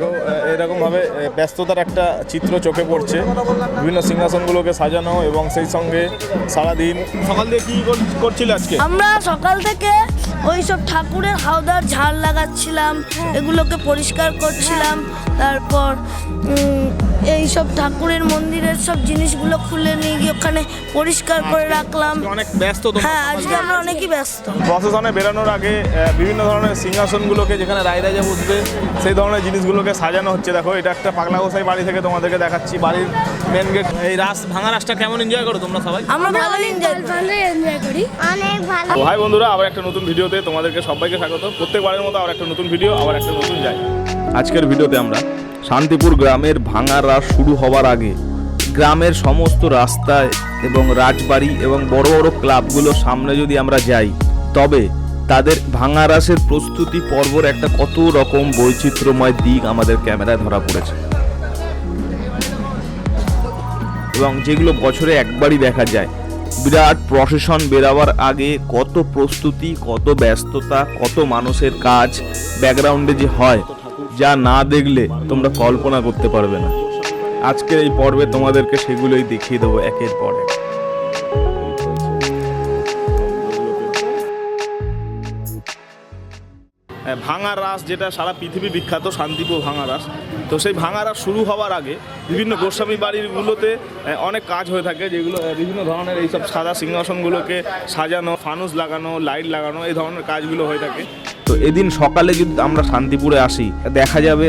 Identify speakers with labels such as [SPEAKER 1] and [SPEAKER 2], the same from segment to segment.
[SPEAKER 1] দেখো এরকমভাবে ব্যস্ততার একটা চিত্র চোখে পড়ছে। বিভিন্ন সিংহাসনগুলোকে সাজানো এবং সেই সঙ্গে সারাদিন সকাল থেকে কী করছিল আজকে?
[SPEAKER 2] আমরা সকাল থেকে ওই সব ঠাকুরের হাওদার ঝাড় লাগাচ্ছিলাম এগুলোকে পরিষ্কার করছিলাম তারপর উম, এই সব ঠাকুরের মন্দিরের সব জিনিসগুলো খুলে নিয়ে গিয়ে ওখানে পরিষ্কার করে রাখলাম।
[SPEAKER 1] অনেক ব্যস্ত
[SPEAKER 2] হ্যাঁ আজকে আমরা অনেকই ব্যস্ত।
[SPEAKER 1] প্রশাসনে বেরোনোর আগে বিভিন্ন ধরনের সিংহাসনগুলোকে যেখানে রায়রাজা বসবে সেই ধরনের জিনিসগুলোকে সাজানো হচ্ছে। দেখো এটা একটা পাগলা গোসাই বাড়ি থেকে তোমাদেরকে দেখাচ্ছি বাড়ির মেন গেট এই রাস ভাঙা রাসটা কেমন এনজয় করো তোমরা সবাই?
[SPEAKER 2] আমরা ভালো এনজয় করি।
[SPEAKER 3] এনজয় করি। অনেক ভালো।
[SPEAKER 1] হাই বন্ধুরা আবার একটা নতুন ভিডিওতে তোমাদেরকে সবাইকে স্বাগত। প্রত্যেকবারের মতো আবার একটা নতুন ভিডিও আবার একটা নতুন যাই। আজকের ভিডিওতে আমরা শান্তিপুর গ্রামের ভাঙা রাস শুরু হওয়ার আগে গ্রামের সমস্ত রাস্তায় এবং রাজবাড়ি এবং বড় বড় ক্লাবগুলোর সামনে যদি আমরা যাই, তবে তাদের ভাঙা রাসের প্রস্তুতি পর্বর একটা কত রকম বৈচিত্র্যময় দিক আমাদের ক্যামেরায় ধরা পড়েছে। এবং যেগুলো বছরে একবারই দেখা যায়, বিরাট প্রসেশন বেরাবার আগে কত প্রস্তুতি, কত ব্যস্ততা, কত মানুষের কাজ, ব্যাকগ্রাউন্ডে যে হয় যা না দেখলে তোমরা কল্পনা করতে পারবে না। আজকের এই পর্বে তোমাদেরকে সেগুলোই দেখিয়ে দেবো একের পর এক। হ্যাঁ, ভাঙা রাস যেটা সারা পৃথিবী বিখ্যাত শান্তিপুর ভাঙা রাস। তো সেই ভাঙা রাস শুরু হওয়ার আগে বিভিন্ন গোস্বামী বাড়িরগুলোতে আহ, অনেক কাজ হয়ে থাকে যেগুলো বিভিন্ন ধরনের এইসব সাদা সিংহাসনগুলোকে সাজানো ফানুস লাগানো লাইট লাগানো এই ধরনের কাজগুলো হয়ে থাকে। তো এদিন সকালে যদি আমরা শান্তিপুরে আসি দেখা যাবে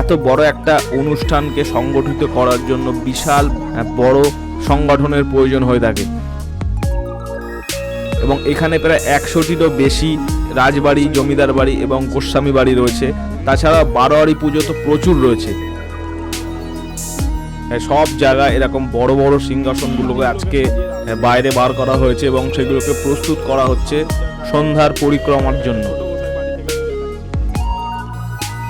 [SPEAKER 1] এত বড় একটা অনুষ্ঠানকে সংগঠিত করার জন্য বিশাল বড় সংগঠনের প্রয়োজন হয়ে থাকে। এবং এখানে প্রায় একশোটিরও বেশি রাজবাড়ি জমিদার বাড়ি এবং গোস্বামী বাড়ি রয়েছে। তাছাড়া বারোয়ারি পুজো তো প্রচুর রয়েছে। হ্যাঁ, সব জায়গায় এরকম বড় বড় সিংহাসনগুলোকে আজকে হ্যাঁ, বাইরে বার করা হয়েছে এবং সেগুলোকে প্রস্তুত করা হচ্ছে সন্ধ্যার পরিক্রমার জন্য।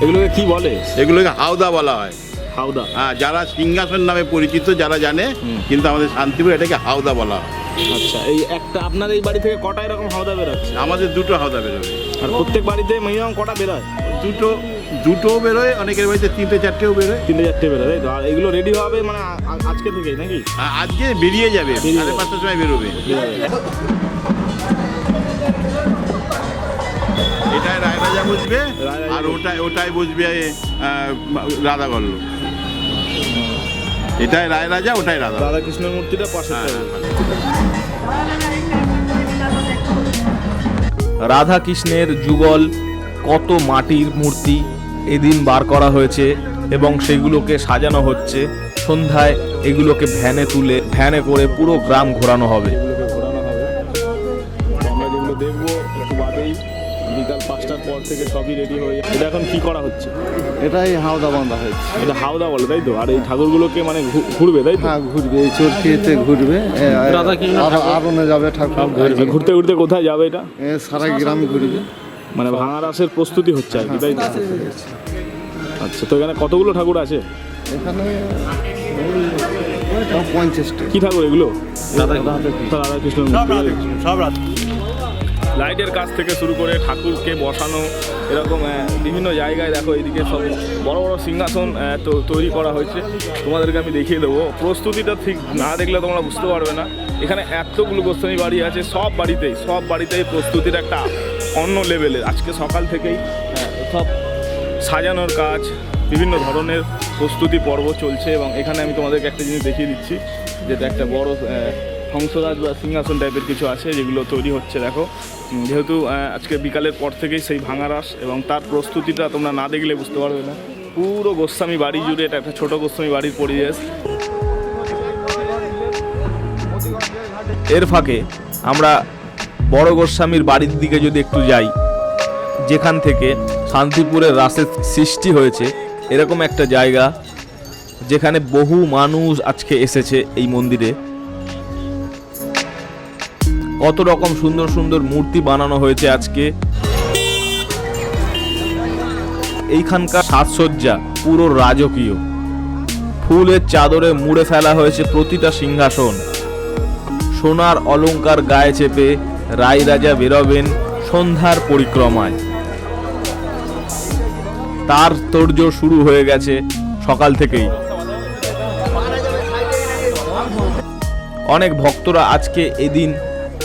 [SPEAKER 1] এগুলোকে কি বলে?
[SPEAKER 4] এগুলোকে হাওদা বলা হয়।
[SPEAKER 1] হাওদা।
[SPEAKER 4] হ্যাঁ যারা সিংহাসন নামে পরিচিত যারা জানে কিন্তু আমাদের শান্তিপুর এটাকে হাওদা বলা হয়।
[SPEAKER 1] আচ্ছা এই একটা আপনার এই বাড়ি থেকে কটা এরকম হাওদা বেরোচ্ছে?
[SPEAKER 4] আমাদের দুটো হাওদা বেরোবে।
[SPEAKER 1] আর প্রত্যেক বাড়িতে মিনিমাম কটা বেরোয়?
[SPEAKER 4] দুটো দুটো বেরোয় অনেকের বাড়িতে তিনটে চারটেও বেরোয়।
[SPEAKER 1] তিনটে চারটে বেরোয় তাই তো? আর এগুলো রেডি হবে মানে আজকে থেকেই নাকি?
[SPEAKER 4] আজকে বেরিয়ে যাবে সাড়ে
[SPEAKER 1] যাবে।
[SPEAKER 4] পাঁচটার সময় বেরোবে। রায়রাজা আর ওটাই ওটাই আহ, রাধা গল্ল এটাই রায় রাজা ওটাই রাধা।
[SPEAKER 1] রাধা কৃষ্ণের মূর্তিটা পাশে
[SPEAKER 4] হ্যাঁ,
[SPEAKER 1] রাধা কৃষ্ণের যুগল কত মাটির মূর্তি এদিন বার করা হয়েছে এবং সেগুলোকে সাজানো হচ্ছে। সন্ধ্যায় এগুলোকে ভ্যানে তুলে ভ্যানে করে পুরো গ্রাম ঘোরানো হবে। আমরা যেগুলো দেখব একটু বাদেই বিকাল পাঁচটার পর থেকে সবই রেডি হয়ে যায়। এটা এখন কি করা হচ্ছে?
[SPEAKER 5] এটাই হাওদা বাঁধা হয়েছে।
[SPEAKER 1] এটা হাওদা বলে তাই তো? আর এই ঠাকুরগুলোকে মানে ঘুরবে তাই তো?
[SPEAKER 5] হ্যাঁ ঘুরবে এই চরকিতে ঘুরবে। আর- আরনে যাবে ঠাকুর।
[SPEAKER 1] আচ্ছা, ঘুরতে ঘুরতে কোথায় যাবে এটা?
[SPEAKER 5] এ, সারা গ্রাম ঘুরবে।
[SPEAKER 1] মানে ভাঙা রাসের প্রস্তুতি হচ্ছে আর কি তাই তো? আচ্ছা তো এখানে কতগুলো ঠাকুর আছে?
[SPEAKER 5] এখানে পঞ্চাশটা।
[SPEAKER 1] কি ঠাকুর এগুলো? রাধা কৃষ্ণ সব লাইটের কাজ থেকে শুরু করে ঠাকুরকে বসানো, এরকম বিভিন্ন জায়গায় দেখো এদিকে সব বড় বড় সিংহাসন তো তৈরি করা হয়েছে। তোমাদেরকে আমি দেখিয়ে দেবো। প্রস্তুতিটা ঠিক না দেখলে তোমরা বুঝতে পারবে না। এখানে এতগুলো গোস্বামী বাড়ি আছে, সব বাড়িতেই সব বাড়িতেই প্রস্তুতির একটা অন্য লেভেলের আজকে সকাল থেকেই সব সাজানোর কাজ, বিভিন্ন ধরনের প্রস্তুতি পর্ব চলছে এবং এখানে আমি তোমাদেরকে একটা জিনিস দেখিয়ে দিচ্ছি, যেটা একটা বড় হংসরাজ বা সিংহাসন টাইপের কিছু আছে যেগুলো তৈরি হচ্ছে, দেখো। যেহেতু আজকে বিকালের পর থেকেই সেই ভাঙা রাস এবং তার প্রস্তুতিটা তোমরা না দেখলে বুঝতে পারবে না। পুরো গোস্বামী বাড়ি জুড়ে এটা একটা ছোট গোস্বামী বাড়ির পরিবেশ। এর ফাঁকে আমরা বড় গোস্বামীর বাড়ির দিকে যদি একটু যাই, যেখান থেকে শান্তিপুরের রাসের সৃষ্টি হয়েছে, এরকম একটা জায়গা যেখানে বহু মানুষ আজকে এসেছে এই মন্দিরে। কত রকম সুন্দর সুন্দর মূর্তি বানানো হয়েছে আজকে। এইখানকার সাজসজ্জা পুরো রাজকীয়। ফুলের চাদরে মুড়ে ফেলা হয়েছে প্রতিটা সিংহাসন। সোনার অলংকার গায়ে চেপে রায় রাজা বেরোবেন সন্ধ্যার পরিক্রমায়।
[SPEAKER 6] তার তোড়জোড় শুরু হয়ে গেছে সকাল থেকেই। অনেক ভক্তরা আজকে এদিন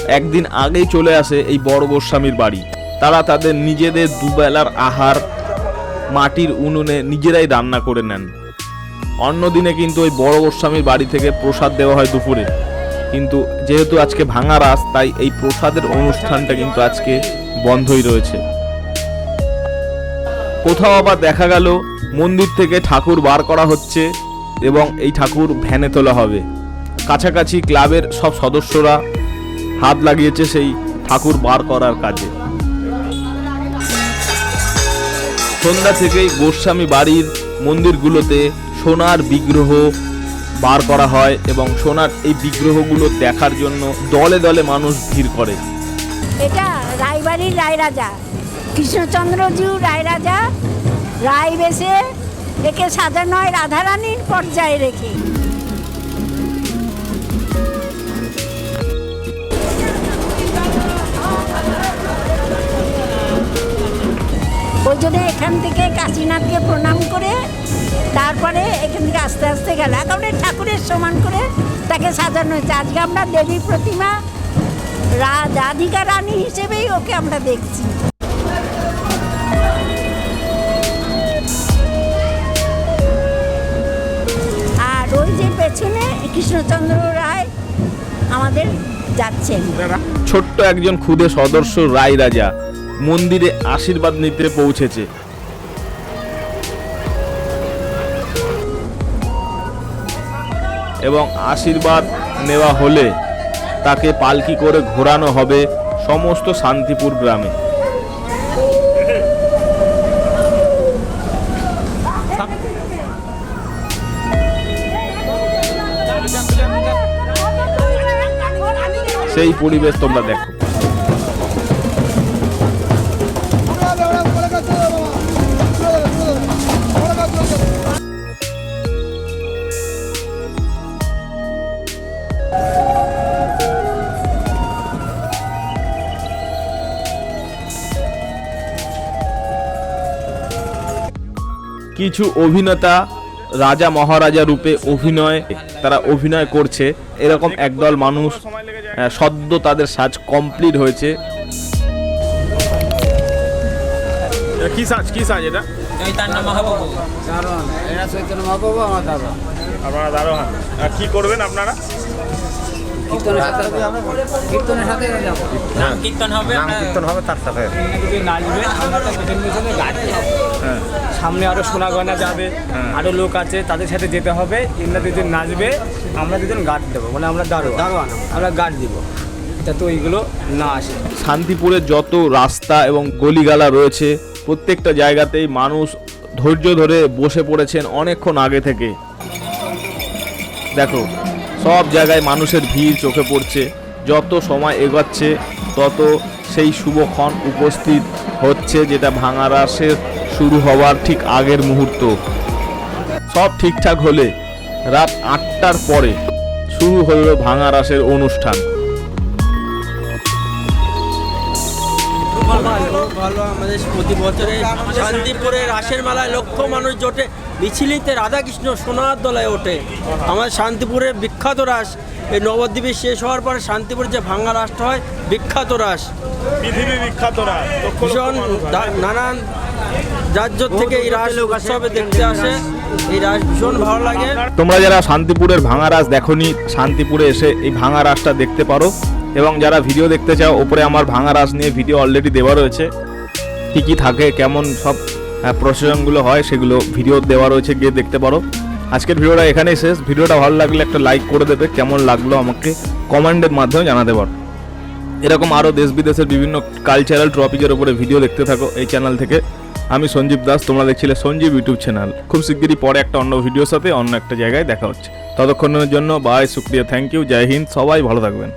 [SPEAKER 6] একদিন আগেই চলে আসে এই বড় গোস্বামীর বাড়ি। তারা তাদের নিজেদের দুবেলার আহার, মাটির উনুনে নিজেরাই রান্না করে নেন। অন্যদিনে কিন্তু ওই বড় গোস্বামীর বাড়ি থেকে প্রসাদ দেওয়া হয় দুপুরে। কিন্তু যেহেতু আজকে ভাঙা রাস, তাই এই প্রসাদের অনুষ্ঠানটা কিন্তু আজকে বন্ধই রয়েছে। কোথাও আবার দেখা গেল, মন্দির থেকে ঠাকুর বার করা হচ্ছে এবং এই ঠাকুর ভ্যানে তোলা হবে। কাছাকাছি ক্লাবের সব সদস্যরা হাত লাগিয়েছে সেই ঠাকুর বার করার কাজে। সন্ধ্যা থেকেই গোস্বামী বাড়ির মন্দিরগুলোতে সোনার বিগ্রহ বার করা হয় এবং সোনার এই বিগ্রহগুলো দেখার জন্য দলে দলে মানুষ ভিড় করে।
[SPEAKER 7] এটা রায়বাড়ির রায়রাজা কৃষ্ণচন্দ্রজু রায়রাজা, রায় বেশে একে সাজানো হয় রাধারানীর পর্যায়ে রেখে। ওই জন্য এখান থেকে কাশীনাথকে প্রণাম করে, তারপরে এখান থেকে আস্তে আস্তে গেল। একেবারে ঠাকুরের সমান করে তাকে সাজানো হয়েছে। আজকে আমরা দেবী প্রতিমা রাধিকা রানী হিসেবেই ওকে আমরা দেখছি। আর ওই যে পেছনে কৃষ্ণচন্দ্র রায় আমাদের যাচ্ছেন।
[SPEAKER 6] ছোট্ট একজন ক্ষুদে সদস্য রায় রাজা মন্দিরে আশীর্বাদ নিতে পৌঁছেছে। এবং আশীর্বাদ নেওয়া হলে তাকে পালকি করে ঘোরানো হবে সমস্ত শান্তিপুর গ্রামে। সেই পরিবেশ তোমরা দেখো। কিছু অভিনেতা রাজা মহারাজা রূপে অভিনয় তারা অভিনয় করছে। এরকম একদল মানুষ সদ্য তাদের সাজ কমপ্লিট হয়েছে। কি সাজ? কি সাজ এটা?
[SPEAKER 8] চৈতন্য মহাপ্রভু।
[SPEAKER 5] এরা চৈতন্য মহাপ্রভু আমার দাদা
[SPEAKER 6] আপনারা দারোয়ান। কি করবেন আপনারা?
[SPEAKER 5] কীর্তনের সাথে
[SPEAKER 8] কীর্তন হবে
[SPEAKER 5] তার সাথে।
[SPEAKER 9] নাচবে আমরা তো সামনে আরও সোনা গয়না যাবে আরও লোক আছে তাদের সাথে যেতে হবে এমরা দুজন নাচবে আমরা দুজন গার্ড দেবো মানে আমরা দারো দারোয়ান। আমরা গার্ড দিব যাতে ওইগুলো না আসে।
[SPEAKER 6] শান্তিপুরের যত রাস্তা এবং গলিগালা রয়েছে প্রত্যেকটা জায়গাতেই মানুষ ধৈর্য ধরে বসে পড়েছেন অনেকক্ষণ আগে থেকে। দেখো সব জায়গায় মানুষের ভিড় চোখে পড়ছে যত সময় এগোচ্ছে তত সেই শুভক্ষণ উপস্থিত হচ্ছে যেটা ভাঙা রাসের শুরু হওয়ার ঠিক আগের মুহূর্ত। সব ঠিকঠাক হলে রাত আটটার পরে শুরু হলো ভাঙা রাসের অনুষ্ঠান
[SPEAKER 8] আমাদের প্রতি বছরে শান্তিপুরে রাসের মেলায় লক্ষ মানুষ জোটে। মিছিলিতে রাধাকৃষ্ণ সোনার দলায় ওঠে। আমাদের শান্তিপুরের বিখ্যাত রাস। এই নবদ্বীপে শেষ হওয়ার পরে শান্তিপুরে যে ভাঙ্গা রাসটা হয় বিখ্যাত রাস।
[SPEAKER 6] পৃথিবী বিখ্যাতরা
[SPEAKER 8] ভীষণ নানান রাজ্য থেকে এই রাস উৎসবে দেখতে আসে। এই রাস ভীষণ ভালো লাগে।
[SPEAKER 6] তোমরা যারা শান্তিপুরের ভাঙা রাস দেখনি শান্তিপুরে এসে এই ভাঙা রাসটা দেখতে পারো। এবং যারা ভিডিও দেখতে চাও ওপরে আমার ভাঙা রাস নিয়ে ভিডিও অলরেডি দেওয়া রয়েছে। কী কী থাকে কেমন সব প্রসেশনগুলো হয়, সেগুলো ভিডিও দেওয়া রয়েছে, গিয়ে দেখতে পারো। আজকের ভিডিওটা এখানেই শেষ। ভিডিওটা ভালো লাগলে একটা লাইক করে দেবে, কেমন লাগল আমাকে কমেন্টের মাধ্যমে জানাতে পারো। এরকম আরও দেশ বিদেশের বিভিন্ন কালচারাল টপিকের উপরে ভিডিও দেখতে থাকো এই চ্যানেল থেকে। আমি সঞ্জীব দাস, তোমরা দেখছিলে সঞ্জীব ইউটিউব চ্যানেল খুব শিগগিরই পরে একটা অন্য ভিডিওর সাথে অন্য একটা জায়গায় দেখা হচ্ছে। ততক্ষণের জন্য বাই শুক্রিয়া থ্যাংক ইউ জয় হিন্দ, সবাই ভালো থাকবেন।